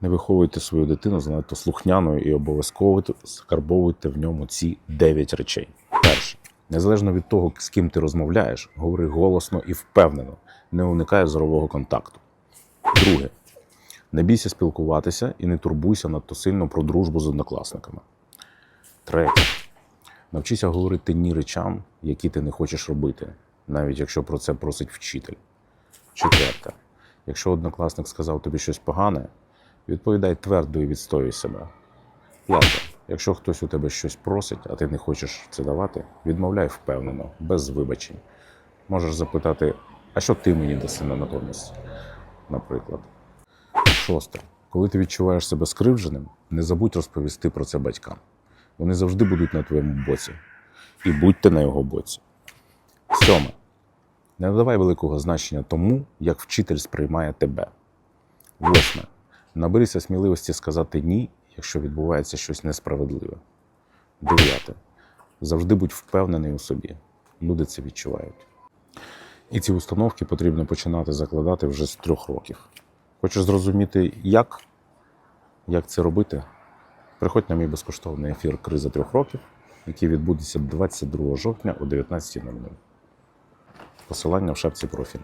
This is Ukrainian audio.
Не виховуйте свою дитину занадто слухняною і обов'язково скарбовуйте в ньому ці 9 речей. Перше. Незалежно від того, з ким ти розмовляєш, говори голосно і впевнено, не уникай зорового контакту. Друге. Не бійся спілкуватися і не турбуйся надто сильно про дружбу з однокласниками. Третє. Навчися говорити ні речам, які ти не хочеш робити, навіть якщо про це просить вчитель. Четверте. Якщо однокласник сказав тобі щось погане, відповідай твердо і відстоюй себе. П'яте. Якщо хтось у тебе щось просить, а ти не хочеш це давати, відмовляй впевнено, без вибачень. Можеш запитати, а що ти мені даси на натомість? Наприклад. Шосте. Коли ти відчуваєш себе скривдженим, не забудь розповісти про це батькам. Вони завжди будуть на твоєму боці. І будьте на його боці. Сьоме. Не надавай великого значення тому, як вчитель сприймає тебе. Восьме. Наберися сміливості сказати ні, якщо відбувається щось несправедливе. Дев'яте. Завжди будь впевнений у собі. Люди це відчувають. І ці установки потрібно починати закладати вже з трьох років. Хочеш зрозуміти, як, як це робити? Приходь на мій безкоштовний ефір Криза трьох років, який відбудеться 22 жовтня о 19.00. Посилання в шапці профілю.